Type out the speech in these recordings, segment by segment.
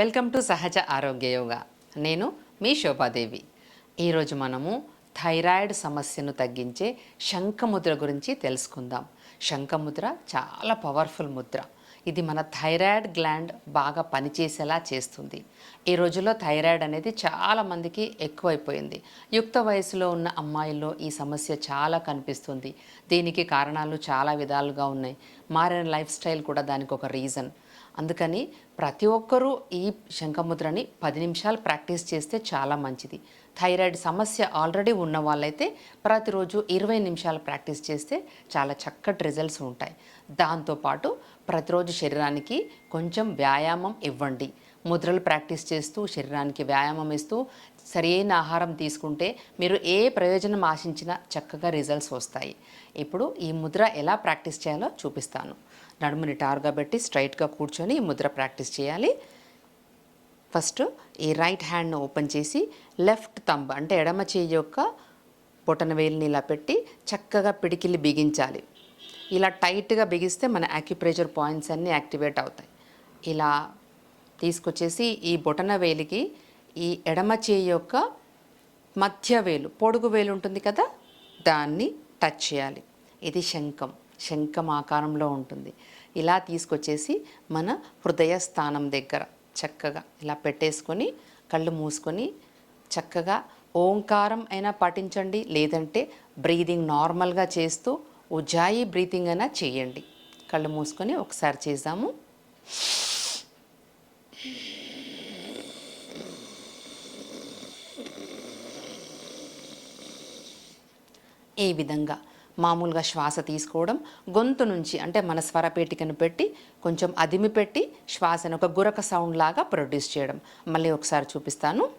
Welcome to సహజ ఆరోగ్య యోగా. నేను మీ శోభాదేవి. ఈరోజు మనము థైరాయిడ్ సమస్యను తగ్గించే శంఖముద్ర గురించి తెలుసుకుందాం. శంఖముద్ర చాలా పవర్ఫుల్ ముద్ర. ఇది మన థైరాయిడ్ గ్లాండ్ బాగా పనిచేసేలా చేస్తుంది. ఈ రోజుల్లో థైరాయిడ్ అనేది చాలా మందికి ఎక్కువైపోయింది. యుక్త వయసులో ఉన్న అమ్మాయిల్లో ఈ సమస్య చాలా కనిపిస్తుంది. దీనికి కారణాలు చాలా విధాలుగా ఉన్నాయి. మారిన లైఫ్ స్టైల్ కూడా దానికి ఒక రీజన్. అందుకని ప్రతి ఒక్కరూ ఈ శంఖముద్రని పది నిమిషాలు ప్రాక్టీస్ చేస్తే చాలా మంచిది. థైరాయిడ్ సమస్య ఆల్రెడీ ఉన్న వాళ్ళైతే ప్రతిరోజు ఇరవై నిమిషాలు ప్రాక్టీస్ చేస్తే చాలా చక్కటి రిజల్ట్స్ ఉంటాయి. దాంతోపాటు ప్రతిరోజు శరీరానికి కొంచెం వ్యాయామం ఇవ్వండి. ముద్రలు ప్రాక్టీస్ చేస్తూ శరీరానికి వ్యాయామం ఇస్తూ సరైన ఆహారం తీసుకుంటే మీరు ఏ ప్రయోజనం ఆశించినా చక్కగా రిజల్ట్స్ వస్తాయి. ఇప్పుడు ఈ ముద్ర ఎలా ప్రాక్టీస్ చేయాలో చూపిస్తాను. నడుముని టారుగా పెట్టి స్ట్రైట్గా కూర్చొని ఈ ముద్ర ప్రాక్టీస్ చేయాలి. ఫస్ట్ ఈ రైట్ హ్యాండ్ను ఓపెన్ చేసి లెఫ్ట్ తంబ్ అంటే ఎడమ చేయి యొక్క బొటన వేలిని ఇలా పెట్టి చక్కగా పిడికిలి బిగించాలి. ఇలా టైట్గా బిగిస్తే మన యాక్యుప్రెషర్ పాయింట్స్ అన్నీ యాక్టివేట్ అవుతాయి. ఇలా తీసుకొచ్చేసి ఈ బొటన వేలికి ఈ ఎడమ చేయి యొక్క మధ్య వేలు పొడుగు వేలు ఉంటుంది కదా దాన్ని టచ్ చేయాలి. ఇది శంఖం. శంఖం ఆకారంలో ఉంటుంది. ఇలా తీసుకొచ్చేసి మన హృదయ స్థానం దగ్గర చక్కగా ఇలా పెట్టేసుకొని కళ్ళు మూసుకొని చక్కగా ఓంకారం అయినా పాటించండి. లేదంటే బ్రీదింగ్ నార్మల్గా చేస్తూ ఉజ్జాయి బ్రీతింగ్ అయినా చేయండి. కళ్ళు మూసుకొని ఒకసారి చేద్దాము. ఈ విధంగా మామూలుగా శ్వాస తీసుకోవడం గొంతు నుంచి అంటే మన స్వరపేటికను పెట్టి కొంచెం అదిమి పెట్టి శ్వాసను ఒక గురక సౌండ్ లాగా ప్రొడ్యూస్ చేయడం. మళ్ళీ ఒకసారి చూపిస్తాను.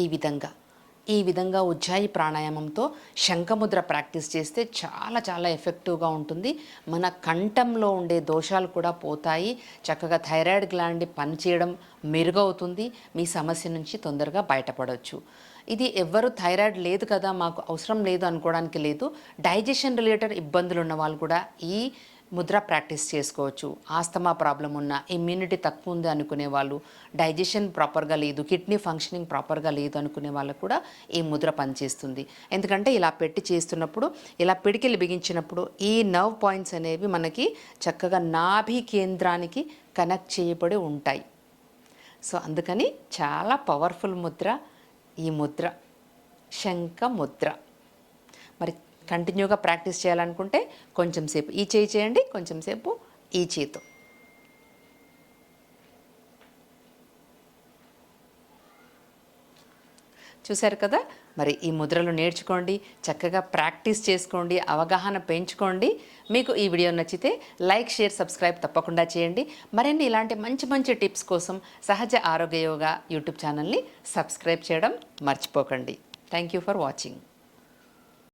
ఈ విధంగా. ఈ విధంగా ఉజ్జాయి ప్రాణాయామంతో శంఖముద్ర ప్రాక్టీస్ చేస్తే చాలా చాలా ఎఫెక్టివ్గా ఉంటుంది. మన కంఠంలో ఉండే దోషాలు కూడా పోతాయి. చక్కగా థైరాయిడ్ గ్లాండ్ పనిచేయడం మెరుగవుతుంది. మీ సమస్య నుంచి తొందరగా బయటపడవచ్చు ఇది ఎవ్వరు థైరాయిడ్ లేదు కదా మాకు అవసరం లేదు అనుకోవడానికి లేదు. డైజెషన్ రిలేటెడ్ ఇబ్బందులు ఉన్న వాళ్ళు కూడా ఈ ముద్ర ప్రాక్టీస్ చేసుకోవచ్చు. ఆస్తమా ప్రాబ్లం ఉన్న ఇమ్యూనిటీ తక్కువ ఉంది అనుకునే వాళ్ళు డైజెషన్ ప్రాపర్గా లేదు కిడ్నీ ఫంక్షనింగ్ ప్రాపర్గా లేదు అనుకునే వాళ్ళకు కూడా ఈ ముద్ర పనిచేస్తుంది. ఎందుకంటే ఇలా పెట్టి చేస్తున్నప్పుడు ఇలా పిడికిలు బిగించినప్పుడు ఈ నర్వ్ పాయింట్స్ అనేవి మనకి చక్కగా నాభి కేంద్రానికి కనెక్ట్ చేయబడి ఉంటాయి. సో అందుకని చాలా పవర్ఫుల్ ముద్ర ఈ ముద్ర శంఖ ముద్ర. మరి కంటిన్యూగా ప్రాక్టీస్ చేయాలనుకుంటే కొంచెం సేపు ఈ చేయి చేయండి కొంచెం సేపు ఈ చేతితో చూశారు కదా? మరి ఈ ముద్రలు నేర్చుకోండి చక్కగా ప్రాక్టీస్ చేసుకోండి అవగాహన పెంచుకోండి. మీకు ఈ వీడియో నచ్చితే లైక్ షేర్ సబ్స్క్రైబ్ తప్పకుండా చేయండి. మరిన్ని ఇలాంటి మంచి మంచి టిప్స్ కోసం సహజ ఆరోగ్య యోగా యూట్యూబ్ ఛానల్ని సబ్స్క్రైబ్ చేయడం మర్చిపోకండి. Thank you for watching